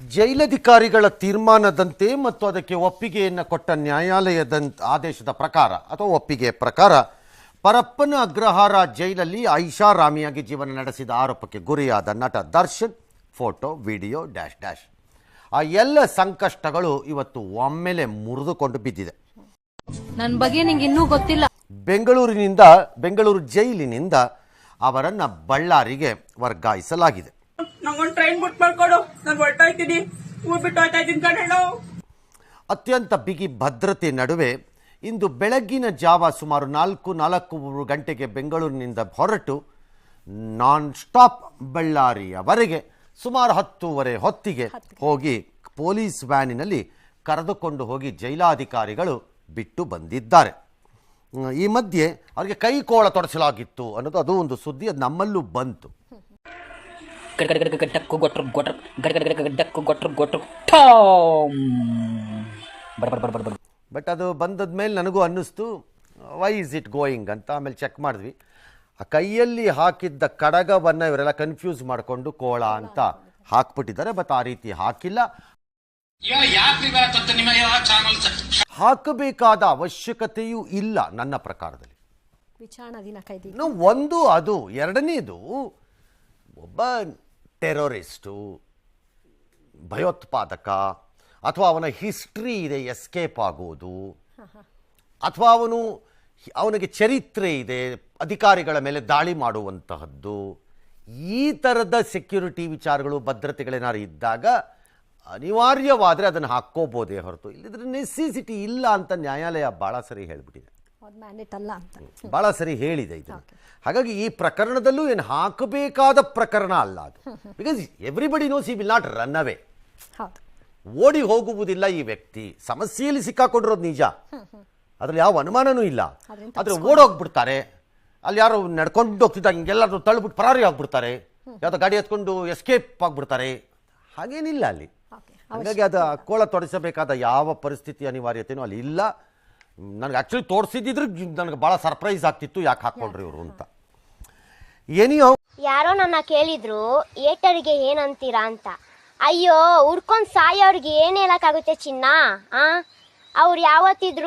ಜೈಲಧಿಕಾರಿಗಳ ತೀರ್ಮಾನದಂತೆ ಮತ್ತು ಅದಕ್ಕೆ ಒಪ್ಪಿಗೆಯನ್ನು ಕೊಟ್ಟ ನ್ಯಾಯಾಲಯದ ಆದೇಶದ ಪ್ರಕಾರ ಅಥವಾ ಒಪ್ಪಿಗೆ ಪ್ರಕಾರ ಪರಪ್ಪನ ಅಗ್ರಹಾರ ಜೈಲಲ್ಲಿ ಐಷಾರಾಮಿಯಾಗಿ ಜೀವನ ನಡೆಸಿದ ಆರೋಪಕ್ಕೆ ಗುರಿಯಾದ ನಟ Darshan photo video dash dash. ಆ ಎಲ್ಲ ಸಂಕಷ್ಟಗಳು ಇವತ್ತು ಒಮ್ಮೆಲೆ ಮುರಿದುಕೊಂಡು ಬಿದ್ದಿದೆ. ನನ್ನ ಬಗ್ಗೆ ನಿಂಗೆ ಇನ್ನೂ ಗೊತ್ತಿಲ್ಲ. ಬೆಂಗಳೂರಿನಿಂದ ಬೆಂಗಳೂರು ಜೈಲಿನಿಂದ ಅವರನ್ನು ಬಳ್ಳಾರಿಗೆ ವರ್ಗಾಯಿಸಲಾಗಿದೆ. ಊರ್ ಬಿಟ್ಟು ಹೋಗ್ತಾ ಇದ್ದೀನಿ ಕಣೋ ಅತ್ಯಂತ ಬಿಗಿ ಭದ್ರತೆ ನಡುವೆ ಇಂದು ಬೆಳಗ್ಗಿನ ಜಾವ ಸುಮಾರು ನಾಲ್ಕು ನಾಲ್ಕು ಗಂಟೆಗೆ ಬೆಂಗಳೂರಿನಿಂದ ಹೊರಟು ನಾನ್ ಸ್ಟಾಪ್ ಬಳ್ಳಾರಿಯವರೆಗೆ ಸುಮಾರು ಹತ್ತೂವರೆ ಹೊತ್ತಿಗೆ ಹೋಗಿ ಪೊಲೀಸ್ ವ್ಯಾನಿನಲ್ಲಿ ಕರೆದುಕೊಂಡು ಹೋಗಿ ಜೈಲಾಧಿಕಾರಿಗಳು ಬಿಟ್ಟು ಬಂದಿದ್ದಾರೆ. ಈ ಮಧ್ಯೆ ಅವರಿಗೆ ಕೈಕೋಳ ತೊಡಸಲಾಗಿತ್ತು ಅನ್ನೋದು ಅದು ಒಂದು ಸುದ್ದಿ ಅದು ನಮ್ಮಲ್ಲೂ ಬಂತು. ಗೊಟ್ರು ಗೊಟ್ರು ಗೊಟ್ರು ಗೊಟ್ರು ಬಡ ಬಡ ಬಡ ಬಡ ಬಡ ಬಟ್ ಅದು ಬಂದದ ಮೇಲೆ ನನಗೂ ಅನ್ನಿಸ್ತು ವೈ ಇಸ್ ಇಟ್ ಗೋಯಿಂಗ್ ಅಂತ ಆಮೇಲೆ ಚೆಕ್ ಮಾಡಿದ್ವಿ. ಆ ಕೈಯಲ್ಲಿ ಹಾಕಿದ್ದ ಕಡಗವನ್ನು ಇವರೆಲ್ಲ ಕನ್ಫ್ಯೂಸ್ ಮಾಡಿಕೊಂಡು ಕೋಳ ಅಂತ ಹಾಕ್ಬಿಟ್ಟಿದ್ದಾರೆ ಬಟ್ ಆ ರೀತಿ ಹಾಕಿಲ್ಲ. ಹಾಕಬೇಕಾದ ಅವಶ್ಯಕತೆಯೂ ಇಲ್ಲ ನನ್ನ ಪ್ರಕಾರದಲ್ಲಿ. ವಿಚಾರಣಾ ದಿನ ಕೈದಿ ಇನ್ನು ಒಂದು ಅದು ಎರಡನೇದು ಒಬ್ಬ ಟೆರರಿಸ್ಟು, ಭಯೋತ್ಪಾದಕ, ಅಥವಾ ಅವನ ಹಿಸ್ಟ್ರಿ ಇದೆ, ಎಸ್ಕೇಪ್ ಆಗೋದು, ಅಥವಾ ಅವನು ಅವನಿಗೆ ಚರಿತ್ರೆ ಇದೆ, ಅಧಿಕಾರಿಗಳ ಮೇಲೆ ದಾಳಿ ಮಾಡುವಂತಹದ್ದು, ಈ ಥರದ ಸೆಕ್ಯೂರಿಟಿ ವಿಚಾರಗಳು ಭದ್ರತೆಗಳೇನಾದ್ರು ಇದ್ದಾಗ ಅನಿವಾರ್ಯವಾದರೆ ಅದನ್ನು ಹಾಕ್ಕೋಬೋದೇ ಹೊರತು. ಇಲ್ಲದ್ರೆ ನೆಸೆಸಿಟಿ ಇಲ್ಲ ಅಂತ ನ್ಯಾಯಾಲಯ ಭಾಳ ಸರಿ ಹೇಳಿಬಿಟ್ಟಿದೆ. ಮ್ಯಾಂಡೇಟ್ ಅಲ್ಲ ಅಂತ. ಭಾಳ ಸರಿ ಹೇಳಿದೆ ಇದು ಹಾಗಾಗಿ ಈ ಪ್ರಕರಣದಲ್ಲೂ ಏನು ಹಾಕಬೇಕಾದ ಪ್ರಕರಣ ಅಲ್ಲ ಅದು. Because everybody knows he will not run away ಹೌದು. ಓಡಿ ಹೋಗುವುದಿಲ್ಲ ಈ ವ್ಯಕ್ತಿ. ಸಮಸ್ಯೆಯಲ್ಲಿ ಸಿಕ್ಕಾಕೊಂಡಿರೋದು ನಿಜ. ಅದ್ರಲ್ಲಿ ಯಾವ ಅನುಮಾನನೂ ಇಲ್ಲ. ಆದರೆ ಓಡೋಗ್ಬಿಡ್ತಾರೆ. ಅಲ್ಲಿ ಯಾರು ನಡ್ಕೊಂಡು ಹೋಗ್ತಿದ್ದಾಗ ಹಿಂಗೆಲ್ಲರೂ ತಳ್ಳಿಬಿಟ್ಟು ಪರಾರಿ ಆಗ್ಬಿಡ್ತಾರೆ. ಯಾವುದೋ ಗಾಡಿ ಎತ್ಕೊಂಡು ಎಸ್ಕೇಪ್ ಆಗ್ಬಿಡ್ತಾರೆ. ಹಾಗೇನಿಲ್ಲ ಅಲ್ಲಿ. ಹಾಗಾಗಿ ಅದು ಕೋಳ ತೊಡಿಸಬೇಕಾದ ಯಾವ ಪರಿಸ್ಥಿತಿ ಅನಿವಾರ್ಯತೆಯೂ ಅಲ್ಲಿ ಇಲ್ಲ. ನನಗೆ ಆ್ಯಕ್ಚುಲಿ ತೋರಿಸಿದ್ದಿದ್ರೆ ನನಗೆ ಭಾಳ ಸರ್ಪ್ರೈಸ್ ಆಗ್ತಿತ್ತು ಯಾಕೆ ಹಾಕ್ಕೊಂಡ್ರಿ ಇವರು ಅಂತ. ಏನಿಯೋ ಯಾರೋ ನನ್ನ ಕೇಳಿದ್ರು, ಏಟರ್ಗೆ ಏನಂತೀರಾ ಅಂತ. ಅಯ್ಯೋ, ಹುಡ್ಕೊಂಡ್ ಸಾಯೋರ್ಗೆ ಏನ್ ಹೇಳಕ್ಕಾಗುತ್ತೆ ಚಿನ್ನ, ಆ? ಅವ್ರು ಯಾವತ್ತಿದ್ರು